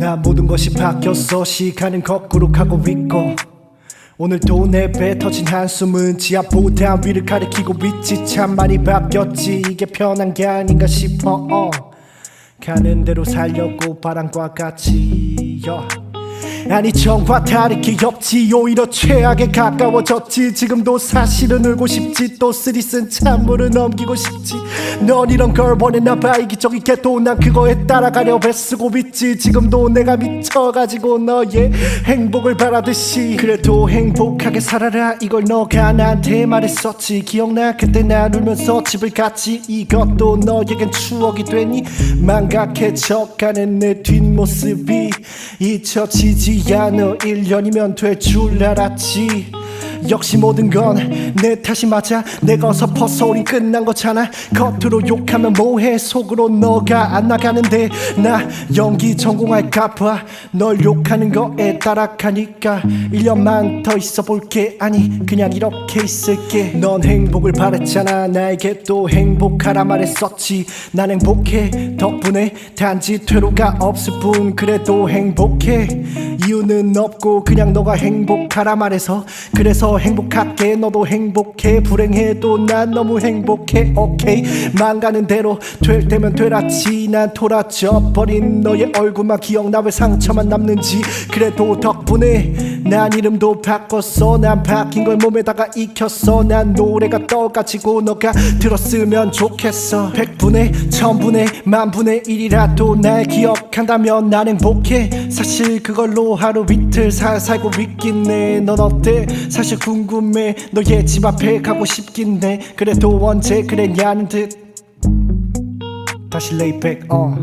나 모든 것이 바뀌었어. 시간은 거꾸로 가고 있고 오늘도 내 배 터진 한숨은 지하보다 위를 가리키고 있지. 참 많이 바뀌었지. 이게 편한 게 아닌가 싶어. 어. 가는 대로 살려고 바람과 같이. 여. 아니 정과 다를 게 없지 오히려 최악에 가까워졌지. 지금도 사실은 울고 싶지 또 쓰리 쓴 찬물을 넘기고 싶지. 넌 이런 걸 원했나 봐. 이기적이게 또난 그거에 따라가려 애쓰고 있지. 지금도 내가 미쳐가지고 너의 행복을 바라듯이. 그래도 행복하게 살아라. 이걸 너가 나한테 말했었지. 기억나 그때 난 울면서 집을 갔지. 이것도 너에겐 추억이 되니. 망각해져가는 내뒷 모습이 잊혀지지 않아 1년이면 될 줄 알았지 역시 모든 건 내 탓이 맞아. 내가 섭어서 우린 끝난 거잖아. 겉으로 욕하면 뭐해? 속으로 너가 안 나가는데 나 연기 전공할까 봐 널 욕하는 거에 따라가니까 1년만 더 있어 볼게. 아니 그냥 이렇게 있을게. 넌 행복을 바랬잖아. 나에게 또 행복하라 말했었지. 난 행복해. 덕분에 단지 퇴로가 없을 뿐 그래도 행복해. 이유는 없고 그냥 너가 행복하라 말해서 그래서 행복할게 너도 행복해. 불행해도 난 너무 행복해. 오케이. 망가는 대로 될 때면 되라지. 난 돌아져 버린 너의 얼굴만 기억나. 왜 상처만 남는지. 그래도 덕분에 난 이름도 바꿨어. 난 바뀐 걸 몸에다가 익혔어. 난 노래가 떠가지고 너가 들었으면 좋겠어. 백분의 천분의 만분의 일이라도 날 기억한다면 난 행복해. 사실 그걸로 하루 이틀 살 살고 있긴 해넌 어때? 사실 궁금해. 너의 집 앞에 가고 싶긴 해. 그래도 언제 그랬냐는 듯. 다시 레이백 어